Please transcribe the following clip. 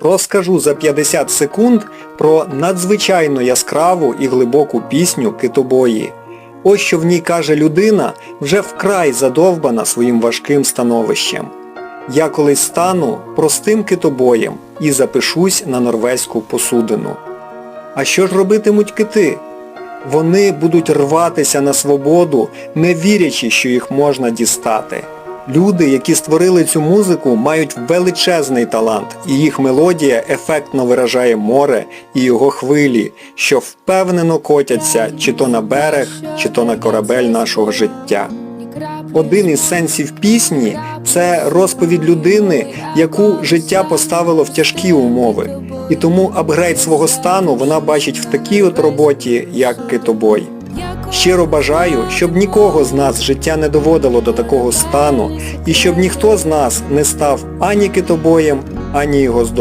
розкажу за 50 секунд про надзвичайно яскраву і глибоку пісню Китобої. Ось що в ній каже людина, вже вкрай задовбана своїм важким становищем. Я колись стану простим китобоєм і запишусь на норвезьку посудину. А що ж робитимуть кити? Вони будуть рватися на свободу, не вірячи, що їх можна дістати. Люди, які створили цю музику, мають величезний талант, і їх мелодія ефектно виражає море і його хвилі, що впевнено котяться чи то на берег, чи то на корабель нашого життя. Один із сенсів пісні це розповідь людини, яку життя поставило в тяжкі умови. І тому апгрейд свого стану вона бачить в такій от роботі, як китобой. Щиро бажаю, щоб нікого з нас життя не доводило до такого стану і щоб ніхто з нас не став ані китобоєм, ані його здобичем.